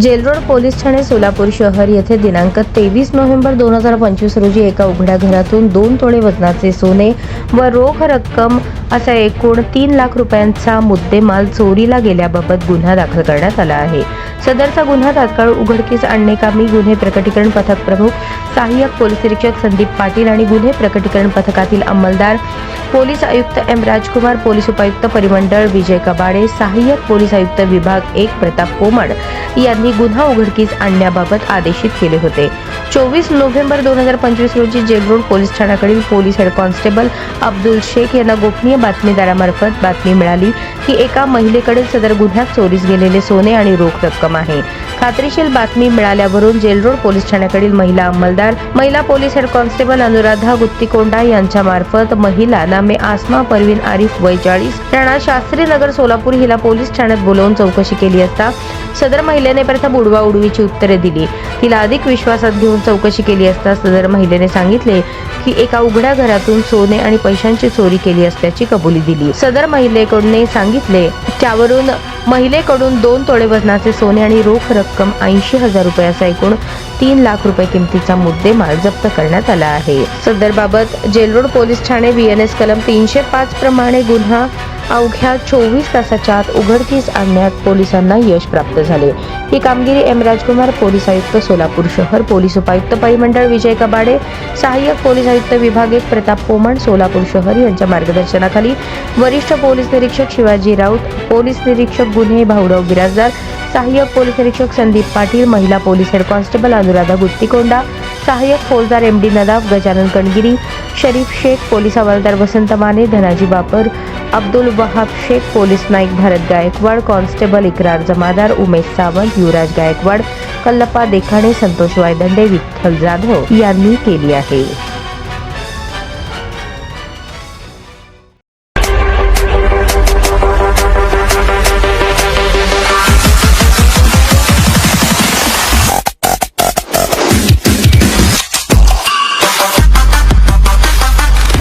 Jail Road police Thane Solapur शहर येथे दिनांक तेवीस नोव्हेंबर दोन हजार पंचवीस रोजी एका उघड्या घरातून दोन तोळे वजनाचे सोने व रोख रक्कम असा एकूण तीन लाख रुपयांचा मुद्देमाल चोरीला गेल्याबाबत गुन्हा दाखल करण्यात आला आहे. सदरचा गुन्हा तात्काळ उघडकीस आणणेकामी गुन्हे प्रकटीकरण पथक प्रमुख सहाय्यक पोलीस निरीक्षक संदीप पाटील आणि गुन्हे प्रकटीकरण पथकातील अंमलदार पोलीस आयुक्त एम राजकुमार पोलीस उपायुक्त परिमंडळ विजय कबाडे सहाय्यक पोलीस आयुक्त विभाग एक प्रताप कोमड यांनी गुन्हा उघडकीस आणण्याबाबत आदेशित केले होते. चोवीस नोव्हेंबर दोन हजार पंचवीस रोजी jail road police ठाण्याकडील police head constable Abdul Shaikh यांना गोपनीय बातमीदारामार्फत बातमी मिळाली की एका महिलेकडे सदर गुन्ह्यात चोरीस गेलेले सोने आणि रोख रक्कम आहे. खात्रीशीर बातमी मिळाल्यावरून जेलरोड पोलीस ठाण्याकडील महिला अंमलदार महिला police head constable Anuradha Guttikonda यांच्या मार्फत महिला नामे आसमा परवीन आरिफ वैचाळीस राणा शास्त्री नगर सोलापूर हिला पोलीस ठाण्यात बोलवून चौकशी केली असता सदर महिलेने प्रथम उडवा उडवीची उत्तरे दिली. तिला अधिक विश्वासात घेऊन चौकशी केली असता सदर महिलेने सांगितले की एका उघड्या घरातून सोने आणि पैशांची चोरी केली असल्याची कबुली दिली. सदर महिलेकडून सांगितले त्यावरून महिलेकडून दोन तोळे वजनाचे सोने आणि रोख रक्कम ऐंशी हजार रुपयाचा एकूण तीन लाख रुपये किमतीचा मुद्देमाल जप्त करण्यात आला आहे. सदर बाबत जेलरोड पोलीस ठाणे व्ही एन एस कलम तीनशे पाच प्रमाणे गुन्हा अवघ्या चोवीस तासाच्या आत उघडकीस आणण्यात पोलिसांना यश प्राप्त झाले. ही कामगिरी एम राजकुमार पोलीस आयुक्त सोलापूर शहर पोलीस उपायुक्त परिमंडळ विजय कबाडे सहाय्यक पोलीस आयुक्त विभाग एक प्रताप कोमण सोलापूर शहर यांच्या मार्गदर्शनाखाली वरिष्ठ पोलीस निरीक्षक शिवाजी राऊत पोलीस निरीक्षक गुन्हे भाऊराव बिराजदार सहाय्यक पोलीस निरीक्षक संदीप पाटील महिला police head constable Anuradha Guttikonda सहाय्यक फौजदार M D Nadaf Gajanan Kangiri Sharif Shaikh police हवालदार वसंत माने धनाजी बापर अब्दुल वहाब शेख पोलीस नाईक भारत गायकवाड कॉन्स्टेबल इकरार जमादार उमेश सावंत युवराज गायकवाड कल्लप्पा देखाणे संतोष वायदंडे विठ्ठल जाधव यांनी केली आहे.